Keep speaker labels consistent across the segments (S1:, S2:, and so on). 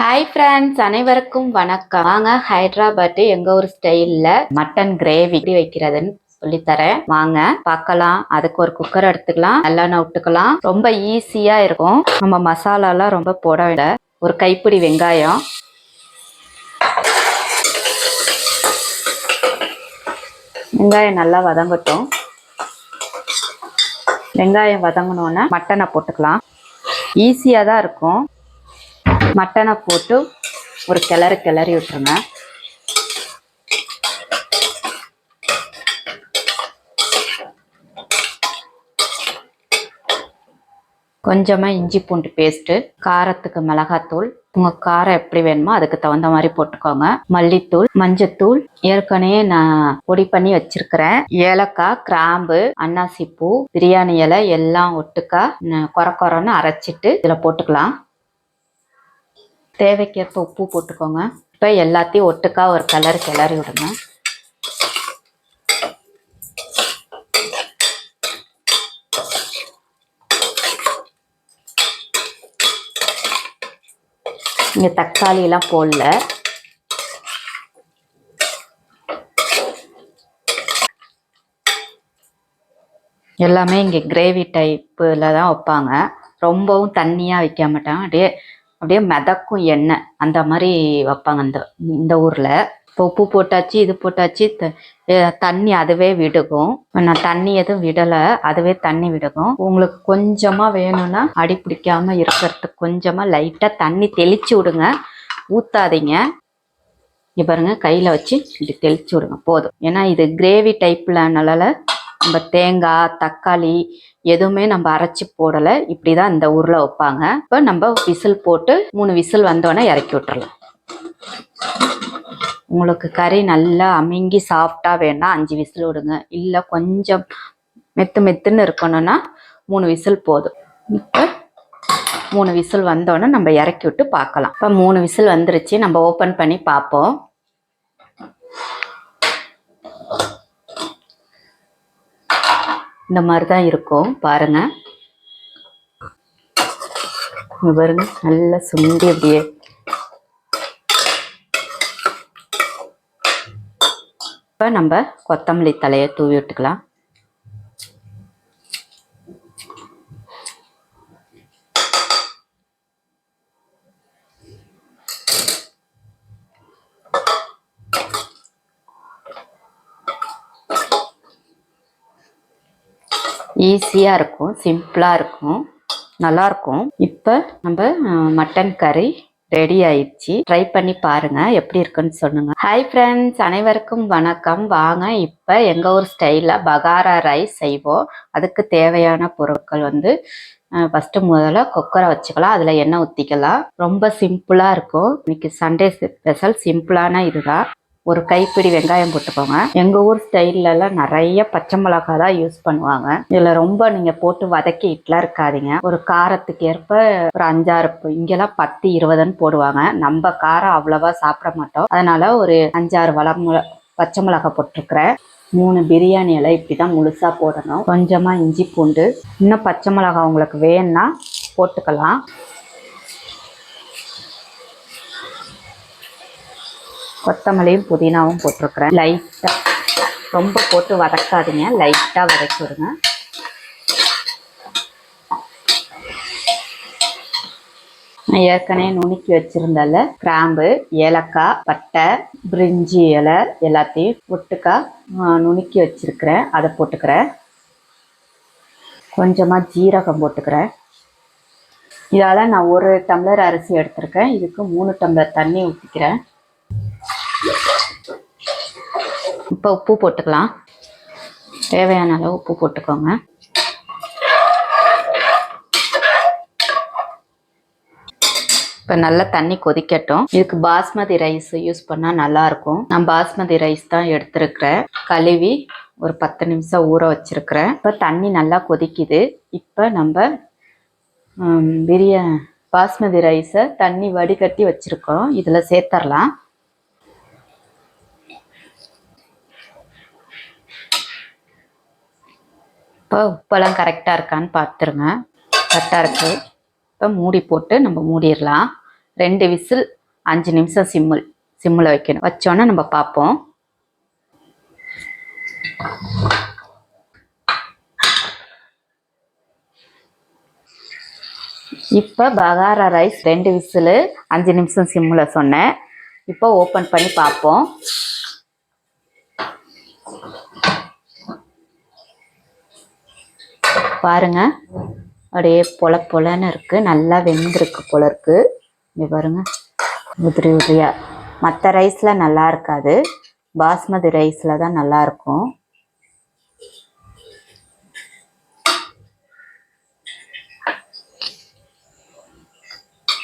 S1: Hi friends அனைவருக்கும் வணக்கம். வாங்க ஹைதராபாத் எங்க ஊர் ஸ்டைல்ல மட்டன் கிரேவி எப்படி வைக்கிறதுன்னு சொல்லித்தரேன். வாங்க பார்க்கலாம். அதுக்கு ஒரு குக்கர் எடுத்துக்கலாம். நல்லெண்ணெய் விட்டுக்கலாம். ரொம்ப ஈஸியா இருக்கும். நம்ம மசாலாலாம் ரொம்ப போட விட ஒரு கைப்பிடி வெங்காயம். வெங்காயம் நல்லா வதங்கட்டும். வெங்காயம் வதங்கினோன்னே மட்டனை போட்டுக்கலாம். ஈஸியாக தான் இருக்கும். மட்டனை போட்டு ஒரு கிளறு கிளறி விட்டுருங்க. கொஞ்சமாக இஞ்சி பூண்டு பேஸ்ட்டு காரத்துக்கு மிளகாத்தூள் உங்கள் காரம் எப்படி வேணுமோ அதுக்கு தகுந்த மாதிரி போட்டுக்கோங்க. மல்லித்தூள் மஞ்சத்தூள் ஏற்கனவே நான் பொடி பண்ணி வச்சிருக்கிறேன். ஏலக்காய் கிராம்பு அன்னாசிப்பூ பிரியாணி இலை எல்லாம் ஒட்டுக்கா கொர கொரன்னு அரைச்சிட்டு இதில் போட்டுக்கலாம். தேவைக்கேற்ப உப்பு போட்டுக்கோங்க. இப்போ எல்லாத்தையும் ஒட்டுக்கா ஒரு கலர் கிளறி விடுங்க. இங்கே தக்காளியெல்லாம் போடல. எல்லாமே இங்கே கிரேவி டைப்பில் தான் வைப்பாங்க. ரொம்பவும் தண்ணியாக வைக்க மாட்டாங்க. அப்படியே அப்படியே மிதக்கும் எண்ணெய். அந்த மாதிரி வைப்பாங்க. இந்த இந்த ஊரில் இப்போ உப்பு போட்டாச்சு இது போட்டாச்சு த- தண்ணி அதுவே விடுகும். நான் தண்ணி எதுவும் விடலை அதுவே தண்ணி விடுகும். உங்களுக்கு கொஞ்சமாக வேணும்னா அடி பிடிக்காம இருக்கிறதுக்கு கொஞ்சமாக லைட்டாக தண்ணி தெளிச்சு விடுங்க. ஊற்றாதீங்க இங்கே பாருங்க கையில் வச்சு இப்படி தெளிச்சு விடுங்க. போதும். ஏன்னா இது கிரேவி டைப்லனால நம்ம தேங்காய் தக்காளி எதுவுமே நம்ம அரைச்சி போடலை. இப்படி தான் இந்த ஊரில் வைப்பாங்க. இப்போ நம்ம விசில் போட்டு மூணு விசில் வந்தோடனே இறக்கி விட்டுறலாம். உங்களுக்கு கறி நல்லா அமுங்கி சாஃப்டாக வேணா அஞ்சு விசில் விடுங்க. இல்லை கொஞ்சம் மெத்து மெத்துன்னு இருக்கணும்னா மூணு விசில் போதும். இப்போ மூணு விசில் வந்தோடனே நம்ம இறக்கி விட்டு பார்க்கலாம். இப்போ மூணு விசில் வந்துருச்சு. நம்ம ஓப்பன் பண்ணி பார்ப்போம். இந்த மாதிரி தான் இருக்கும் பாருங்க. பாருங்க நல்லா சுண்டி அப்படியே. இப்போ நம்ம கொத்தமல்லி தலையை தூவி விட்டுக்கலாம். ஈஸியாக இருக்கும் சிம்பிளாக இருக்கும் நல்லாயிருக்கும் இப்போ நம்ம மட்டன் கறி ரெடி ஆயிடுச்சு. ட்ரை பண்ணி பாருங்க எப்படி இருக்குன்னு சொல்லுங்க. ஹாய் ஃப்ரெண்ட்ஸ் அனைவருக்கும் வணக்கம். வாங்க இப்போ எங்கள் ஊர் ஸ்டைலில் பகாரா ரைஸ் செய்வோம். அதுக்கு தேவையான பொருட்கள் வந்து ஃபஸ்ட்டு முதல்ல குக்கரை வச்சுக்கலாம். அதில் எண்ணெய் ஊற்றிக்கலாம் ரொம்ப சிம்பிளாக இருக்கும். இன்னைக்கு சண்டே ஸ்பெஷல் சிம்பிளான இதுதான். ஒரு கைப்பிடி வெங்காயம் போட்டுக்கோங்க. எங்கள் ஊர் ஸ்டைல்லலாம் நிறைய பச்சை மிளகாய் தான் யூஸ் பண்ணுவாங்க. இதில் ரொம்ப நீங்கள் போட்டு வதக்கிட்டுலாம் இருக்காதீங்க. ஒரு காரத்துக்கு ஏற்ப ஒரு அஞ்சாறு இங்கெல்லாம் பத்து இருபதுன்னு போடுவாங்க. நம்ம காரம் அவ்வளவா சாப்பிட மாட்டோம். அதனால ஒரு அஞ்சாறு வளமுள பச்சை மிளகாய் போட்டிருக்கிறேன். மூணு பிரியாணி இலை இப்படி தான் முழுசாக போடணும். கொஞ்சமாக இஞ்சி பூண்டு இன்னும் பச்சை மிளகாய் உங்களுக்கு வேணும்னா போட்டுக்கலாம். கொத்தமல்லியும் புதினாவும் போட்டிருக்கிறேன். லைட்டாக ரொம்ப போட்டு வதக்காதீங்க. லைட்டாக வதக்கி விடுங்க. நான் ஏற்கனவே நுணுக்கி வச்சுருந்தால கிராம்பு ஏலக்காய் பட்டை பிரிஞ்சி இலை எல்லாத்தையும் ஒட்டுக்கா நுணுக்கி வச்சிருக்கிறேன். அதை போட்டுக்கிறேன். கொஞ்சமாக ஜீரகம் போட்டுக்கிறேன். இதால் நான் ஒரு டம்ளர் அரிசி எடுத்திருக்கேன். இதுக்கு மூணு டம்ளர் தண்ணி ஊற்றிக்கிறேன் இப்போ உப்பு போட்டுக்கலாம். தேவையான அளவு உப்பு போட்டுக்கோங்க. இப்போ நல்லா தண்ணி கொதிக்கட்டும். இதுக்கு பாஸ்மதி ரைஸ் யூஸ் பண்ணால் நல்லாயிருக்கும். நான் பாஸ்மதி ரைஸ் தான் எடுத்துருக்கிறேன். கழுவி ஒரு பத்து நிமிஷம் ஊற வச்சிருக்கிறேன். இப்போ தண்ணி நல்லா கொதிக்குது. இப்போ நம்ம ம், பிரியா பாஸ்மதி ரைஸை தண்ணி வடிகட்டி வச்சுருக்கோம். இதில் சேர்த்துடலாம் இப்போ உப்பெல்லாம் கரெக்டாக இருக்கான்னு பார்த்துருங்க. கரெக்டாக இருக்குது இப்போ மூடி போட்டு நம்ம மூடிடலாம். ரெண்டு விசில் அஞ்சு நிமிஷம் சிம்மில் சிம்மில் வைக்கணும். வச்சோன்னே நம்ம பார்ப்போம். இப்போ பகாரா ரைஸ் ரெண்டு விசிலு அஞ்சு நிமிஷம் சிம்மில் சொன்னேன். இப்போ ஓப்பன் பண்ணி பார்ப்போம். பாருங்க. அப்படியே பொல பொலன்னு இருக்கு. நல்லா வெந்திருக்கு போல இருக்கு இங்கே பாருங்க. உதிரி உதிரியா. மற்ற ரைஸ்ல நல்லா இருக்காது. பாஸ்மதி ரைஸ்ல தான் நல்லா இருக்கும்.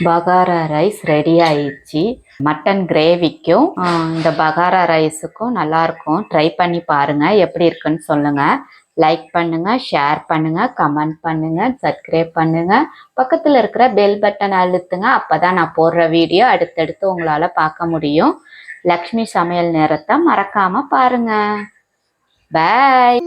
S1: பகாரா ரைஸ் ரெடி ஆயிடுச்சு. மட்டன் கிரேவிக்கும் இந்த பகாரா ரைஸுக்கும் நல்லா இருக்கும். ட்ரை பண்ணி பாருங்கள் எப்படி இருக்குன்னு சொல்லுங்கள் லைக் பண்ணுங்க ஷேர் பண்ணுங்க கமெண்ட் பண்ணுங்க சப்ஸ்கிரைப் பண்ணுங்க. பக்கத்தில் இருக்கிற பெல் பட்டன் அழுத்துங்க அப்பதான் நான் போடுற வீடியோ அடுத்தடுத்து உங்களால் பார்க்க முடியும். லக்ஷ்மி சமையல் நேரத்தை மறக்காம பாருங்க. பாய்